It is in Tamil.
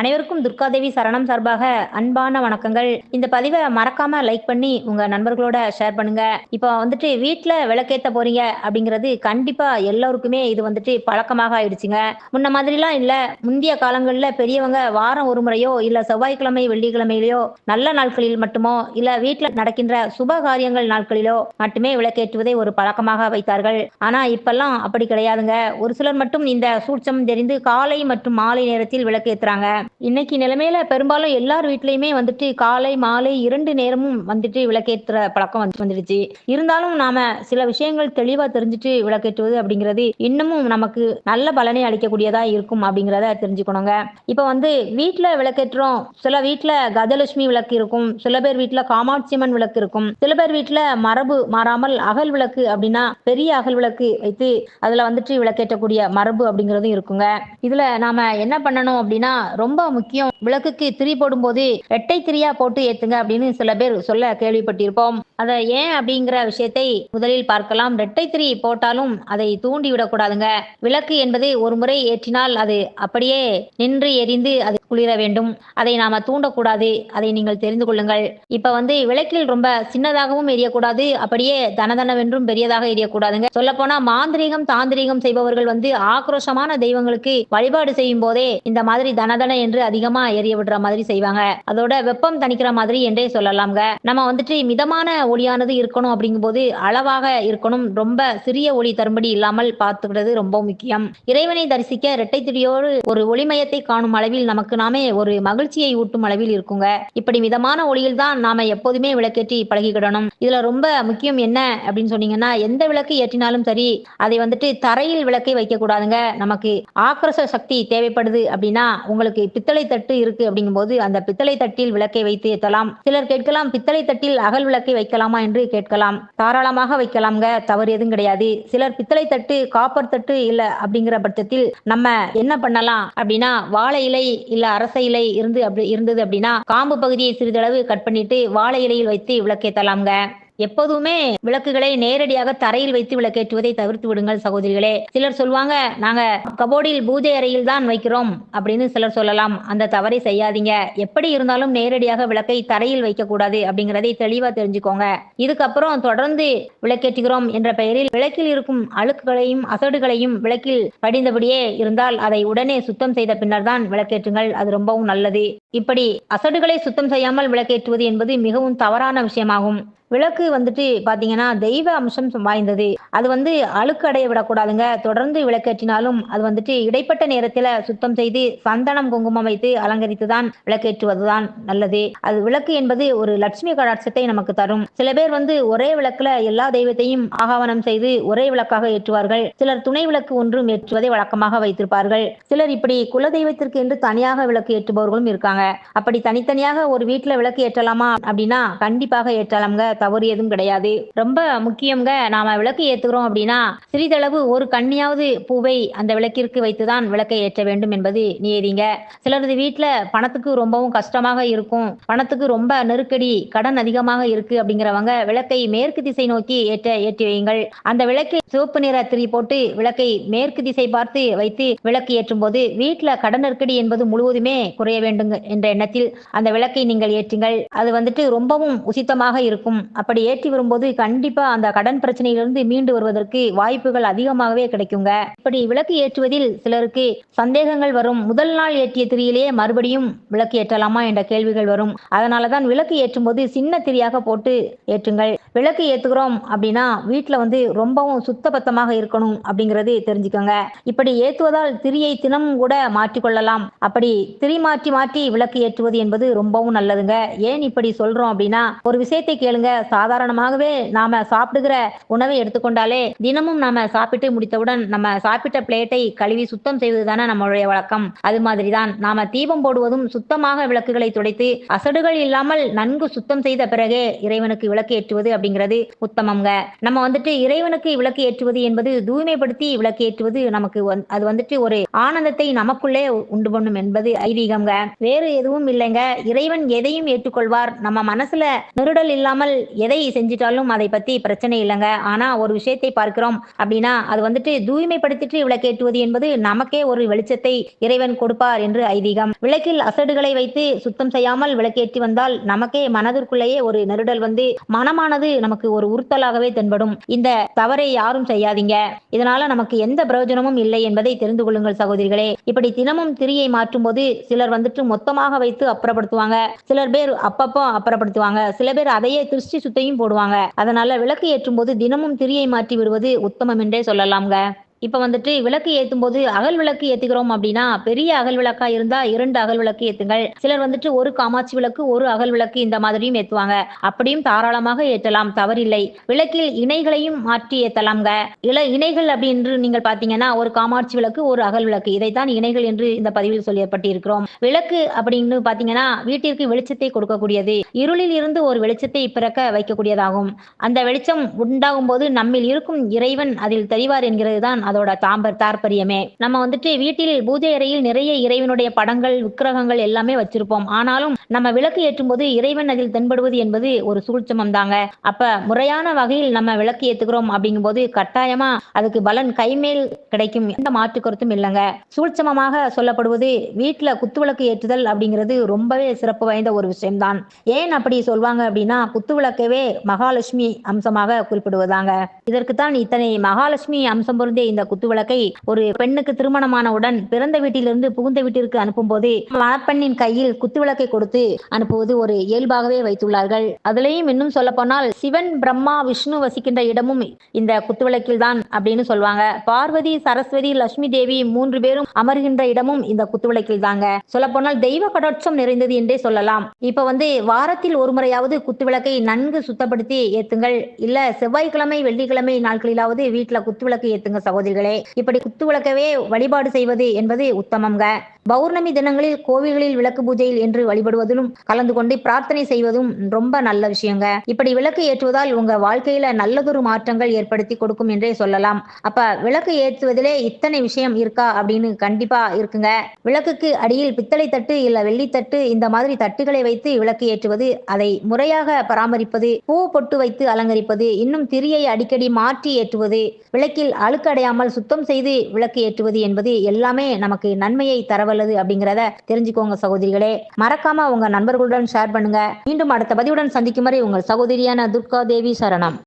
அனைவருக்கும் துர்காதேவி சரணம் சார்பாக அன்பான வணக்கங்கள். இந்த பதிவை மறக்காம லைக் பண்ணி உங்க நண்பர்களோட ஷேர் பண்ணுங்க. இப்போ வந்துட்டு வீட்டுல விளக்கேத்த போறீங்க அப்படிங்கிறது கண்டிப்பா எல்லோருக்குமே இது வந்துட்டு பழக்கமாக ஆயிடுச்சுங்க. முன்ன மாதிரிலாம் இல்ல. முந்தைய காலங்கள்ல பெரியவங்க வாரம் ஒரு முறையோ இல்ல செவ்வாய்க்கிழமை வெள்ளிக்கிழமையிலயோ நல்ல நாட்களில் மட்டுமோ இல்ல வீட்டுல நடக்கின்ற சுப காரியங்கள் நாட்களிலோ மட்டுமே விளக்கேற்றுவதை ஒரு பழக்கமாக வைத்தார்கள். ஆனா இப்பெல்லாம் அப்படி கிடையாதுங்க. ஒரு சிலர் மட்டும் இந்த சூட்சம் தெரிந்து காலை மற்றும் மாலை நேரத்தில் விளக்கேற்றுறாங்க இன்னைக்கு நிலைமையில பெரும்பாலும் எல்லார் வீட்லயுமே வந்துட்டு காலை மாலை இரண்டு நேரமும் வந்துட்டு விளக்கேற்றுற பழக்கம் வந்து வந்துடுச்சு. இருந்தாலும் நாம சில விஷயங்கள் தெளிவா தெரிஞ்சுட்டு விளக்கேற்றுவது அப்படிங்கிறது இன்னமும் நமக்கு நல்ல பலனை அளிக்கக்கூடியதா இருக்கும் அப்படிங்கிறத தெரிஞ்சுக்கணுங்க. இப்ப வந்து வீட்டுல விளக்கேற்றோம். சில வீட்டுல கஜலட்சுமி விளக்கு இருக்கும். சில பேர் வீட்ல காமாட்சியம்மன் விளக்கு இருக்கும். சில பேர் வீட்டுல மரபு மாறாமல் அகல் விளக்கு அப்படின்னா பெரிய அகல் விளக்கு வைத்து அதுல வந்துட்டு விளக்கேற்றக்கூடிய மரபு அப்படிங்கிறதும் இருக்குங்க. இதுல நாம என்ன பண்ணணும் அப்படின்னா ரொம்ப முக்கியம். விளக்குக்கு திரி போடும்போது எட்டை திரியா போட்டு ஏத்துங்க அப்படின்னு சில பேர் சொல்ல கேள்விப்பட்டிருப்போம். அதை ஏன் அப்படிங்கிற விஷயத்தை முதலில் பார்க்கலாம். ரெட்டை திரி போட்டாலும் அதை தூண்டி விடக்கூடாதுங்க. விளக்கு என்பது ஒரு முறை ஏற்றினால் அது அப்படியே நின்று எரிந்து அது குளிர வேண்டும். அதை நாம தூண்டக்கூடாது. அதை நீங்கள் தெரிந்து கொள்ளுங்கள். இப்ப வந்து விளக்கில் ரொம்ப சின்னதாகவும் எரியக்கூடாது. அப்படியே தனதனவென்றும் பெரியதாக எரியக்கூடாதுங்க. சொல்ல போனா மாந்திரீகம் தாந்திரீகம் செய்பவர்கள் வந்து ஆக்ரோஷமான தெய்வங்களுக்கு வழிபாடு செய்யும் போதே இந்த மாதிரி தனதன என்று அதிகமா எரிய விடுற மாதிரி செய்வாங்க. அதோட வெப்பம் தணிக்கிற மாதிரி என்றே சொல்லலாம்ங்க. நம்ம வந்துட்டு மிதமான ஒளியானது இருக்கணும் அப்படிங்கும்போது அளவாக இருக்கணும். ரொம்ப சிறிய ஒளி தரும்படி இல்லாமல் பார்த்துக்கிறது ரொம்ப முக்கியம். இறைவனை தரிசிக்க இரட்டை திடியோடு ஒரு ஒளிமயத்தை காணும் அளவில் நமக்கு நாமே ஒரு மகிழ்ச்சியை ஊட்டும் அளவில் இருக்குங்க. இப்படி மிதமான ஒளியில் தான் நாம எப்போதுமே விளக்கேற்றி பழகிக்கிடணும். இதுல ரொம்ப முக்கியம் என்ன அப்படின்னு சொன்னீங்கன்னா எந்த விளக்கு ஏற்றினாலும் சரி அதை வந்துட்டு தரையில் விளக்கை வைக்க கூடாதுங்க நமக்கு ஆக்ரச சக்தி தேவைப்படுது அப்படின்னா உங்களுக்கு பித்தளை தட்டு இருக்கு அப்படிங்கும்போது அந்த பித்தளை தட்டில் விளக்கை வைத்து ஏற்றலாம். சிலர் கேட்கலாம் பித்தளை தட்டில் அகல் விளக்கை வைக்கலாமா. என்று கேட்கலாம். தாராளமாக வைக்கலாம்ங்க தவறு எதுவும் கிடையாது. சிலர் பித்தளை தட்டு காப்பர் தட்டு இல்ல அப்படிங்கிற பட்சத்தில் நம்ம என்ன பண்ணலாம் அப்படின்னா வாழை இலை இல்ல அரச இலை இருந்து அப்படி இருந்தது அப்படின்னா காம்பு பகுதியை சிறிதளவு கட் பண்ணிட்டு வாழை இலையில் வைத்து விளக்கேத்தலாம்ங்க. எப்போதுமே விளக்குகளை நேரடியாக தரையில் வைத்து விளக்கேற்றுவதை தவிர்த்து விடுங்கள் சகோதரிகளே. சிலர் சொல்லுவாங்க நாங்க கபோர்டில் பூஜை அறையில் தான் வைக்கிறோம் அப்படின்னு சிலர் சொல்லலாம். அந்த தவறை செய்யாதீங்க. எப்படி இருந்தாலும் நேரடியாக விளக்கை தரையில் வைக்க கூடாது அப்படிங்கறதை தெளிவா தெரிஞ்சுக்கோங்க. இதுக்கப்புறம் தொடர்ந்து விளக்கேற்றுகிறோம் என்ற பெயரில் விளக்கில் இருக்கும் அழுக்குகளையும் அசடுகளையும் விளக்கில் படிந்தபடியே இருந்தால் அதை உடனே சுத்தம் செய்த பின்னர் தான் விளக்கேற்றுங்கள். அது ரொம்பவும் நல்லது. இப்படி அசடுகளை சுத்தம் செய்யாமல் விளக்கேற்றுவது என்பது மிகவும் தவறான விஷயமாகும். விளக்கு வந்துட்டு பாத்தீங்கன்னா தெய்வ அம்சம் வாய்ந்தது. அது வந்து அழுக்கு அடைய விடக்கூடாதுங்க. தொடர்ந்து விளக்கேற்றினாலும் அது வந்துட்டு இடைப்பட்ட நேரத்துல சுத்தம் செய்து சந்தனம் குங்குமம் வைத்து அலங்கரித்து தான் விளக்கேற்றுவதுதான் நல்லது. அது விளக்கு என்பது ஒரு லட்சுமி கடாட்சத்தை நமக்கு தரும். சில பேர் வந்து ஒரே விளக்குல எல்லா தெய்வத்தையும் ஆகாவனம் செய்து ஒரே விளக்காக ஏற்றுவார்கள். சிலர் துணை விளக்கு ஒன்றும் ஏற்றுவதை வழக்கமாக வைத்திருப்பார்கள். சிலர் இப்படி குல தெய்வத்திற்கு என்று தனியாக விளக்கு ஏற்றுபவர்களும் இருக்காங்க. அப்படி தனித்தனியாக ஒரு வீட்டுல விளக்கு ஏற்றலாமா அப்படின்னா கண்டிப்பாக ஏற்றலாம்ங்க. தவறு எதுவும் கிடையாது. ரொம்ப முக்கியங்க நாம விளக்கு ஏத்துக்கிறோம் அப்படின்னா சிறிதளவு ஒரு கண்ணியாவது பூவை அந்த விளக்கிற்கு வைத்துதான் விளக்கை ஏற்ற வேண்டும் என்பது நியதிங்க. சிலரது வீட்டுல பணத்துக்கு ரொம்பவும் கஷ்டமாக இருக்கும். பணத்துக்கு ரொம்ப நெருக்கடி கடன் அதிகமாக இருக்கு அப்படிங்கிறவங்க விளக்கை மேற்கு திசை நோக்கி ஏற்ற ஏற்றி வையுங்கள். அந்த விளக்கில் சிவப்பு நிற திரி போட்டு விளக்கை மேற்கு திசை பார்த்து வைத்து விளக்கு ஏற்றும் போது வீட்டுல கடன் நெருக்கடி என்பது முழுவதுமே குறைய வேண்டும் என்ற எண்ணத்தில் அந்த விளக்கை நீங்கள் ஏற்றுங்கள். அது வந்துட்டு ரொம்பவும் உசித்தமாக இருக்கும். அப்படி ஏற்றி வரும்போது கண்டிப்பா அந்த கடன் பிரச்சனையிலிருந்து மீண்டு வருவதற்கு வாய்ப்புகள் அதிகமாகவே கிடைக்குங்க. இப்படி விளக்கு ஏற்றுவதில் சிலருக்கு சந்தேகங்கள் வரும். முதல் நாள் ஏற்றிய திரியிலேயே மறுபடியும் விளக்கு ஏற்றலாமா என்ற கேள்விகள் வரும். அதனாலதான் விளக்கு ஏற்றும் போது சின்ன திரியாக போட்டு ஏற்றுங்கள். விளக்கு ஏத்துக்கிறோம் அப்படின்னா வீட்டுல வந்து ரொம்பவும் சுத்தபத்தமாக இருக்கணும் அப்படிங்கிறது தெரிஞ்சுக்கோங்க. இப்படி ஏற்றுவதால் திரியை தினமும் கூட மாற்றிக்கொள்ளலாம். அப்படி திரி மாற்றி மாற்றி விளக்கு ஏற்றுவது என்பது ரொம்பவும் நல்லதுங்க. ஏன் இப்படி சொல்றோம் அப்படின்னா ஒரு விஷயத்தை கேளுங்க. சாதாரணமாகவே நாம சாப்பிடுகிற உணவை எடுத்துக்கொண்டாலே தினமும் நாம சாப்பிட்டு முடித்தவுடன் நம்ம சாப்பிட்ட பிளேட்டை கழுவி சுத்தம் செய்வது தானே நம்மளுடைய வழக்கம். அது மாதிரிதான். நாம தீபம் போடுவதும் சுத்தமாக விளக்குகளை துடைத்து அசடுகள் இல்லாமல் நன்கு சுத்தம் செய்த பிறகே இறைவனுக்கு விளக்கு ஏற்றுவது அப்படி அப்படிங்கிறது உத்தமங்க. நம்ம வந்துட்டு இறைவனுக்கு விளக்கு ஏற்றுவது என்பது தூய்மைப்படுத்தி விளக்கு ஏற்றுவது நமக்கு அது வந்துட்டு ஒரு ஆனந்தத்தை நமக்குள்ளே உண்டு பண்ணும் என்பது ஐதீகம்ங்க. வேறு எதுவும் இல்லைங்க. இறைவன் எதையும் ஏற்றுக்கொள்வார். நம்ம மனசுல நெருடல் இல்லாமல் எதை செஞ்சிட்டாலும் அதை பத்தி பிரச்சனை இல்லைங்க. ஆனா ஒரு விஷயத்தை பார்க்கிறோம் அப்படின்னா அது வந்துட்டு தூய்மைப்படுத்திட்டு விளக்கேற்றுவது என்பது நமக்கே ஒரு வெளிச்சத்தை இறைவன் கொடுப்பார் என்று ஐதீகம். விளக்கில் அசடுகளை வைத்து சுத்தம் செய்யாமல் விளக்கேற்றி வந்தால் நமக்கே மனதிற்குள்ளேயே ஒரு நெருடல் வந்து மனமானது நமக்கு ஒரு உறுத்தலாகவே தென்படும். இந்த தவறை யாரும் செய்யாதீங்க. இதனால நமக்கு எந்த பிரயோஜனமும் இல்லை என்பதை தெரிந்து கொள்ளுங்கள் சகோதரிகளே. இப்படி தினமும் திரியை மாற்றும் போது சிலர் வந்துட்டு மொத்தமாக வைத்து அப்புறப்படுத்துவாங்க. சிலர் பேர் அப்பப்போ அப்புறப்படுத்துவாங்க. சில பேர் அதையே திருஷ்டி சுத்தையும் போடுவாங்க. அதனால விளக்கு ஏற்றும் போது தினமும் திரியை மாற்றி விடுவது உத்தமம் என்றே சொல்லலாம்ங்க. இப்ப வந்துட்டு விளக்கு ஏத்தும் போது அகல் விளக்கு ஏத்துகிறோம் அப்படின்னா பெரிய அகல் விளக்கா இருந்தா இரண்டு அகல் விளக்கு ஏத்துங்கள். சிலர் வந்துட்டு ஒரு காமாட்சி விளக்கு ஒரு அகல் விளக்கு இந்த மாதிரியும் ஏத்துவாங்க. அப்படியும் தாராளமாக ஏற்றலாம் தவறில்லை. விளக்கில் இணைகளையும் மாற்றி ஏத்தலாம்ங்க. இல இணைகள் அப்படின்னு நீங்கள் பாத்தீங்கன்னா ஒரு காமாட்சி விளக்கு ஒரு அகல் விளக்கு. இதைத்தான் இணைகள் என்று இந்த பதிவில் சொல்லப்பட்டிருக்கிறோம் விளக்கு அப்படின்னு பாத்தீங்கன்னா வீட்டிற்கு வெளிச்சத்தை கொடுக்கக்கூடியது. இருளில் இருந்து ஒரு வெளிச்சத்தை பிறக்க வைக்கக்கூடியதாகும். அந்த வெளிச்சம் உண்டாகும் போது நம்மில் இருக்கும் இறைவன் அதில் தெரிவார் என்கிறது தான் அதோட தாம்பர் தாற்பரியமே நம்ம வந்துட்டு வீட்டில் பூஜை அறையில் நிறைய இறைவனுடைய படங்கள் விக்கிரகங்கள் எல்லாமே வச்சிருப்போம். ஆனாலும் நம்ம விளக்கு ஏற்றும் போது இறைவன் அதில் தென்படுவது என்பது ஒரு சூழ்ச்சமம் தாங்க. அப்ப முறையான வகையில் நம்ம விளக்கு ஏத்துக்கிறோம் அப்படிங்கும்போது கட்டாயமா அதுக்கு பலன் கைமேல் கிடைக்கும். எந்த மாற்று கருத்தும் இல்லைங்க. சூழ்ச்சமமாக சொல்லப்படுவது வீட்டுல குத்துவிளக்கு ஏற்றுதல் அப்படிங்கிறது ரொம்பவே சிறப்பு வாய்ந்த ஒரு விஷயம்தான். ஏன் அப்படி சொல்வாங்க அப்படின்னா குத்துவிளக்கவே மகாலட்சுமி அம்சமாக குறிப்பிடுவதாங்க. இதற்குத்தான் இத்தனை மகாலட்சுமி அம்சம் பொருந்திய இந்த குத்துவிளக்கை ஒரு பெண்ணுக்கு திருமணமானவுடன் பிறந்த வீட்டிலிருந்து புகுந்த வீட்டிற்கு அனுப்பும் போது மணப்பெண்ணின் கையில் குத்துவிளக்கை கொடுத்து அனுப்புவது ஒரு இயல்பாகவே வைத்துள்ளார்கள். அதுலேயும் இன்னும் சொல்ல போனால் சிவன் பிரம்மா விஷ்ணு வசிக்கின்ற இடமும் இந்த குத்துவிளக்கில் தான் அப்படின்னு சொல்லுவாங்க பார்வதி சரஸ்வதி லட்சுமி தேவி மூன்று பேரும் அமர்கின்ற இடமும் இந்த குத்துவிளக்கில் தாங்க சொல்ல போனால் தெய்வ கடோட்சம் நிறைந்தது என்றே சொல்லலாம். இப்ப வந்து வாரத்தில் ஒரு முறையாவது குத்துவிளக்கை நன்கு சுத்தப்படுத்தி ஏத்துங்கள். இல்ல செவ்வாய்க்கிழமை வெள்ளிக்கிழமை நாட்களிலாவது வீட்டுல குத்துவிளக்கு ஏத்துங்க சகோதரி. சகோதரிகளே இப்படி குத்துவிளக்கவே வழிபாடு செய்வது என்பது உத்தமங்க பௌர்ணமி தினங்களில் கோவில்களில் விளக்கு பூஜையில் என்று வழிபடுவதிலும் கலந்து கொண்டு பிரார்த்தனை செய்வதும் ரொம்ப நல்ல விஷயங்க. இப்படி விளக்கு ஏற்றுவதால் உங்க வாழ்க்கையில நல்லதொரு மாற்றங்கள் ஏற்படுத்தி கொடுக்கும் என்றே சொல்லலாம். அப்ப விளக்கு ஏற்றுவதிலே இத்தனை விஷயம் இருக்கா அப்படின்னு கண்டிப்பா இருக்குங்க. விளக்குக்கு அடியில் பித்தளை தட்டு இல்ல வெள்ளித்தட்டு இந்த மாதிரி தட்டுகளை வைத்து விளக்கு ஏற்றுவது அதை முறையாக பராமரிப்பது பூ பொட்டு வைத்து அலங்கரிப்பது இன்னும் திரியை அடிக்கடி மாற்றி ஏற்றுவது விளக்கில் அழுக்கடையாமல் சுத்தம் செய்து விளக்கு ஏற்றுவது என்பது எல்லாமே நமக்கு நன்மையை தரவல்லது அப்படிங்கிறத தெரிஞ்சுக்கோங்க சகோதரிகளே. மறக்காம உங்க நண்பர்களுடன் ஷேர் பண்ணுங்க. மீண்டும் அடுத்த பதிவுடன் சந்திக்கும் வரை உங்கள் சகோதரியான துர்கா தேவி சரணம்.